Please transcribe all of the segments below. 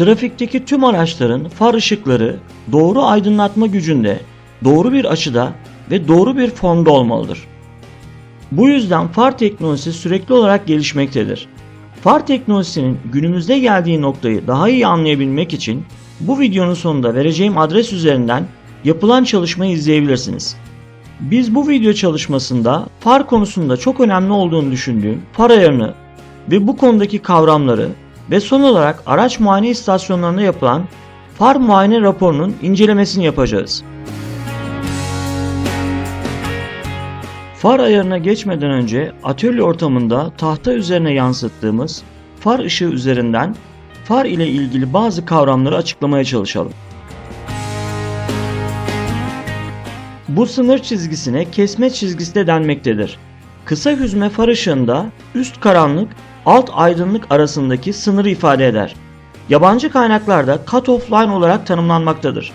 Trafikteki tüm araçların far ışıkları doğru aydınlatma gücünde, doğru bir açıda ve doğru bir formda olmalıdır. Bu yüzden far teknolojisi sürekli olarak gelişmektedir. Far teknolojisinin günümüzde geldiği noktayı daha iyi anlayabilmek için bu videonun sonunda vereceğim adres üzerinden yapılan çalışmayı izleyebilirsiniz. Biz bu video çalışmasında far konusunda çok önemli olduğunu düşündüğüm far ayarını ve bu konudaki kavramları ve son olarak araç muayene istasyonlarında yapılan far muayene raporunun incelemesini yapacağız. Far ayarına geçmeden önce atölye ortamında tahta üzerine yansıttığımız far ışığı üzerinden far ile ilgili bazı kavramları açıklamaya çalışalım. Bu sınır çizgisine kesme çizgisi de denmektedir. Kısa hüzme far ışığında üst karanlık, alt aydınlık arasındaki sınırı ifade eder. Yabancı kaynaklarda cut-off line olarak tanımlanmaktadır.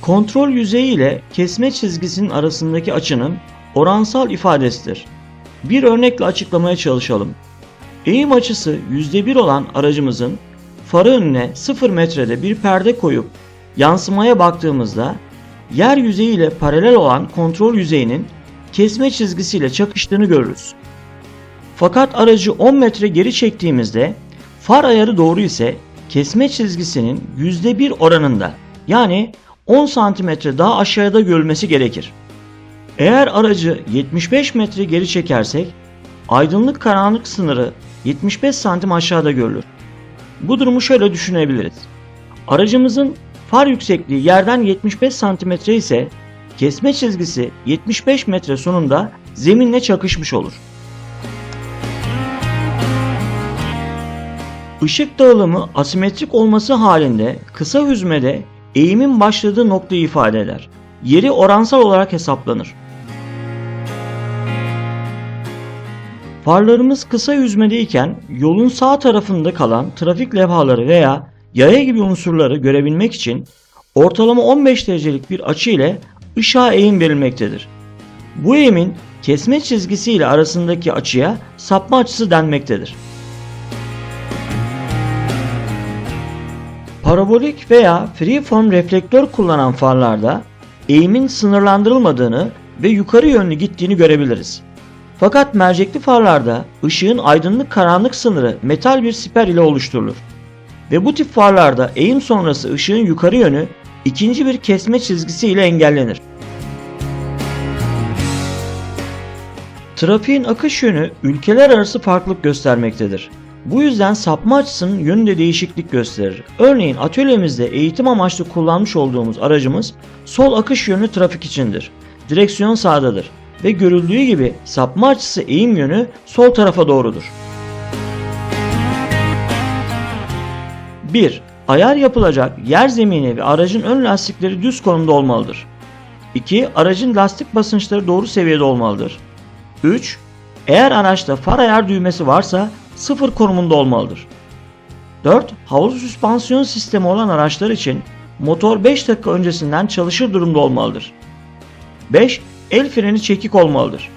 Kontrol yüzeyi ile kesme çizgisinin arasındaki açının oransal ifadesidir. Bir örnekle açıklamaya çalışalım. Eğim açısı %1 olan aracımızın farı önüne 0 metrede bir perde koyup yansımaya baktığımızda yer yüzeyi ile paralel olan kontrol yüzeyinin kesme çizgisiyle çakıştığını görürüz. Fakat aracı 10 metre geri çektiğimizde far ayarı doğru ise kesme çizgisinin %1 oranında yani 10 santimetre daha aşağıda görülmesi gerekir. Eğer aracı 75 metre geri çekersek aydınlık karanlık sınırı 75 santim aşağıda görülür. Bu durumu şöyle düşünebiliriz. Aracımızın far yüksekliği yerden 75 santimetre ise kesme çizgisi 75 metre sonunda zeminle çakışmış olur. Işık dağılımı asimetrik olması halinde kısa hüzmede eğimin başladığı noktayı ifade eder. Yeri oransal olarak hesaplanır. Farlarımız kısa yüzmedeyken yolun sağ tarafında kalan trafik levhaları veya yaya gibi unsurları görebilmek için ortalama 15 derecelik bir açı ile ışığa eğim verilmektedir. Bu eğimin kesme çizgisi ile arasındaki açıya sapma açısı denmektedir. Parabolik veya freeform reflektör kullanan farlarda eğimin sınırlandırılmadığını ve yukarı yönlü gittiğini görebiliriz. Fakat mercekli farlarda ışığın aydınlık karanlık sınırı metal bir siper ile oluşturulur. Ve bu tip farlarda eğim sonrası ışığın yukarı yönü ikinci bir kesme çizgisi ile engellenir. Trafiğin akış yönü ülkeler arası farklılık göstermektedir. Bu yüzden sapma açısının yönünde değişiklik gösterir. Örneğin atölyemizde eğitim amaçlı kullanmış olduğumuz aracımız sol akış yönlü trafik içindir. Direksiyon sağdadır ve görüldüğü gibi sapma açısı eğim yönü sol tarafa doğrudur. 1. Ayar yapılacak yer zemini ve aracın ön lastikleri düz konumda olmalıdır. 2. Aracın lastik basınçları doğru seviyede olmalıdır. 3. Eğer araçta far ayar düğmesi varsa sıfır konumunda olmalıdır. 4. Havalı süspansiyon sistemi olan araçlar için motor 5 dakika öncesinden çalışır durumda olmalıdır. 5. El freni çekik olmalıdır.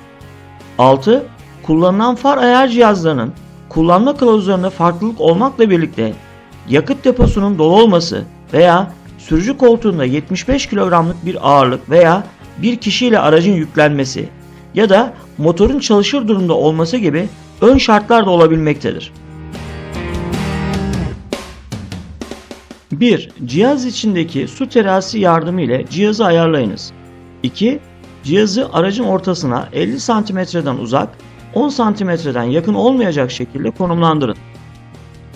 6. Kullanılan far ayar cihazlarının kullanma kılavuzlarında farklılık olmakla birlikte yakıt deposunun dolu olması veya sürücü koltuğunda 75 kilogramlık bir ağırlık veya bir kişiyle aracın yüklenmesi ya da motorun çalışır durumda olması gibi ön şartlar da olabilmektedir. 1. Cihaz içindeki su terazisi yardımı ile cihazı ayarlayınız. 2. Cihazı aracın ortasına 50 santimetreden uzak, 10 santimetreden yakın olmayacak şekilde konumlandırın.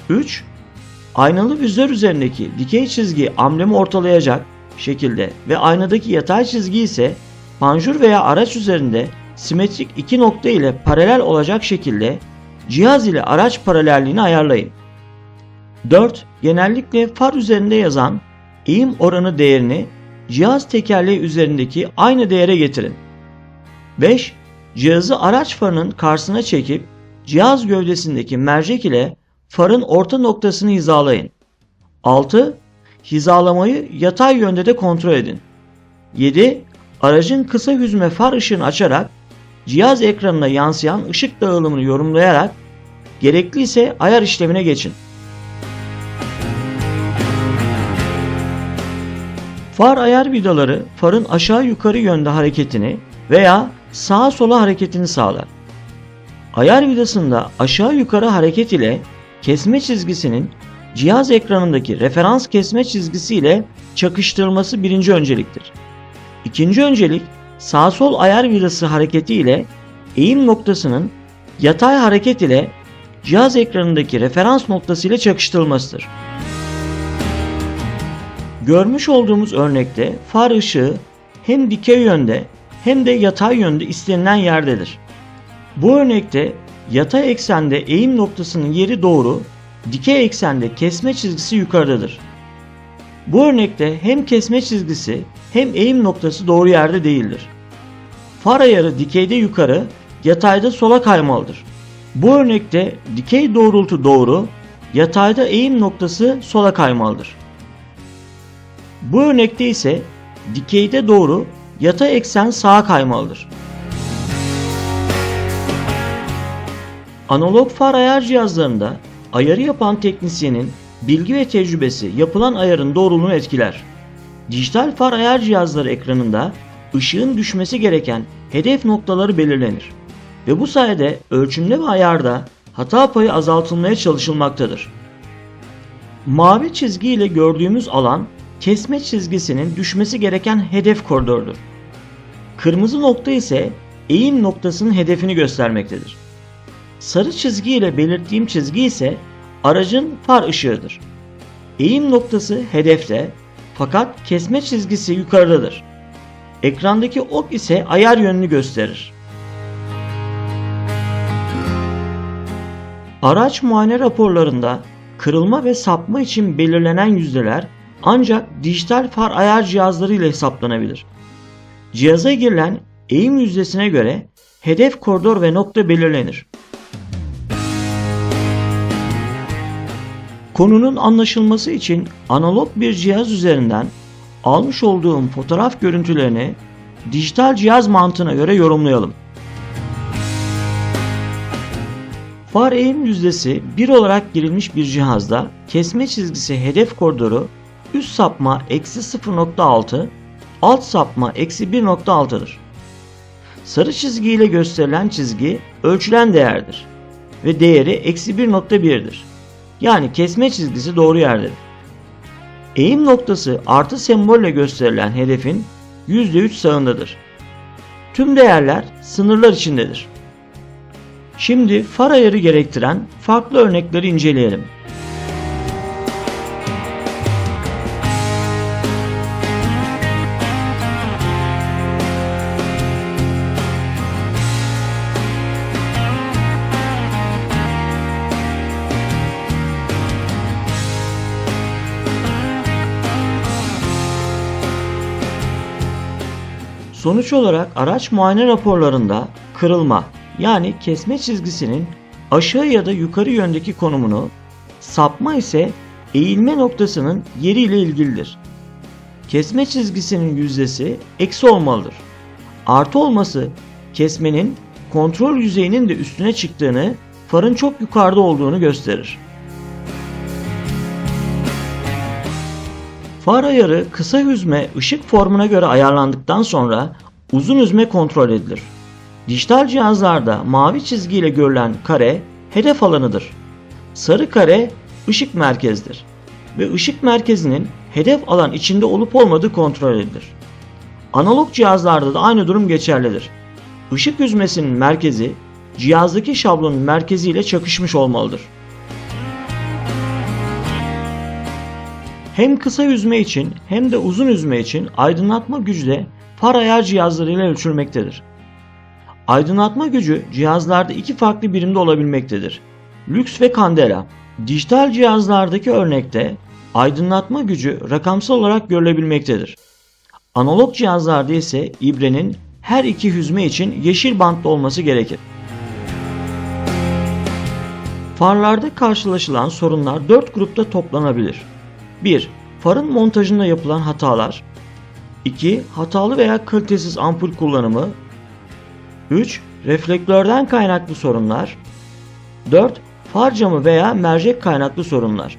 3. Aynalı vizör üzerindeki dikey çizgi amblemi ortalayacak şekilde ve aynadaki yatay çizgi ise panjur veya araç üzerinde simetrik iki nokta ile paralel olacak şekilde cihaz ile araç paralelliğini ayarlayın. 4. Genellikle far üzerinde yazan eğim oranı değerini cihaz tekerleği üzerindeki aynı değere getirin. 5. Cihazı araç farının karşısına çekip cihaz gövdesindeki mercek ile farın orta noktasını hizalayın. 6. Hizalamayı yatay yönde de kontrol edin. 7. Aracın kısa hüzme far ışığını açarak cihaz ekranına yansıyan ışık dağılımını yorumlayarak gerekli ise ayar işlemine geçin. Far ayar vidaları farın aşağı yukarı yönde hareketini veya sağa sola hareketini sağlar. Ayar vidasında aşağı yukarı hareket ile kesme çizgisinin cihaz ekranındaki referans kesme çizgisi ile çakıştırılması birinci önceliktir. İkinci öncelik sağ sol ayar vidası hareketi ile eğim noktasının yatay hareket ile cihaz ekranındaki referans noktası ile çakıştırılmasıdır. Görmüş olduğumuz örnekte far ışığı hem dikey yönde hem de yatay yönde istenilen yerdedir. Bu örnekte yatay eksende eğim noktasının yeri doğru, dikey eksende kesme çizgisi yukarıdadır. Bu örnekte hem kesme çizgisi hem eğim noktası doğru yerde değildir. Far ayarı dikeyde yukarı, yatayda sola kaymalıdır. Bu örnekte dikey doğrultu doğru, yatayda eğim noktası sola kaymalıdır. Bu örnekte ise dikeyde doğru, yatay eksen sağa kaymalıdır. Analog far ayar cihazlarında ayarı yapan teknisyenin bilgi ve tecrübesi yapılan ayarın doğruluğunu etkiler. Dijital far ayar cihazları ekranında ışığın düşmesi gereken hedef noktaları belirlenir ve bu sayede ölçümde ve ayarda hata payı azaltılmaya çalışılmaktadır. Mavi çizgi ile gördüğümüz alan kesme çizgisinin düşmesi gereken hedef koridorudur. Kırmızı nokta ise eğim noktasının hedefini göstermektedir. Sarı çizgi ile belirttiğim çizgi ise aracın far ışığıdır. Eğim noktası hedefte fakat kesme çizgisi yukarıdadır. Ekrandaki ok ise ayar yönünü gösterir. Araç muayene raporlarında kırılma ve sapma için belirlenen yüzdeler ancak dijital far ayar cihazları ile hesaplanabilir. Cihaza girilen eğim yüzdesine göre hedef koridor ve nokta belirlenir. Konunun anlaşılması için analog bir cihaz üzerinden almış olduğum fotoğraf görüntülerini dijital cihaz mantığına göre yorumlayalım. Far eğim yüzdesi 1 olarak girilmiş bir cihazda kesme çizgisi hedef koridoru üst sapma eksi 0.6 alt sapma eksi 1.6'dır. Sarı çizgi ile gösterilen çizgi ölçülen değerdir ve değeri eksi 1.1'dir. Yani kesme çizgisi doğru yerdedir. Eğim noktası artı sembolle gösterilen hedefin %3 sağındadır. Tüm değerler sınırlar içindedir. Şimdi far ayarı gerektiren farklı örnekleri inceleyelim. Sonuç olarak araç muayene raporlarında kırılma yani kesme çizgisinin aşağı ya da yukarı yöndeki konumunu, sapma ise eğilme noktasının yeri ile ilgilidir. Kesme çizgisinin yüzdesi eksi olmalıdır. Artı olması kesmenin kontrol yüzeyinin de üstüne çıktığını, farın çok yukarıda olduğunu gösterir. Far ayarı kısa hüzme ışık formuna göre ayarlandıktan sonra uzun hüzme kontrol edilir. Dijital cihazlarda mavi çizgiyle görülen kare hedef alanıdır. Sarı kare ışık merkezdir ve ışık merkezinin hedef alan içinde olup olmadığı kontrol edilir. Analog cihazlarda da aynı durum geçerlidir. Işık hüzmesinin merkezi cihazdaki şablonun merkeziyle çakışmış olmalıdır. Hem kısa yüzme için hem de uzun yüzme için aydınlatma gücü de far ayar cihazlarıyla ölçülmektedir. Aydınlatma gücü cihazlarda iki farklı birimde olabilmektedir. Lüks ve kandela. Dijital cihazlardaki örnekte aydınlatma gücü rakamsal olarak görülebilmektedir. Analog cihazlarda ise ibrenin her iki hüzme için yeşil bantlı olması gerekir. Farlarda karşılaşılan sorunlar 4 grupta toplanabilir. 1. Farın montajında yapılan hatalar 2. Hatalı veya kalitesiz ampul kullanımı 3. Reflektörden kaynaklı sorunlar 4. far camı veya mercek kaynaklı sorunlar.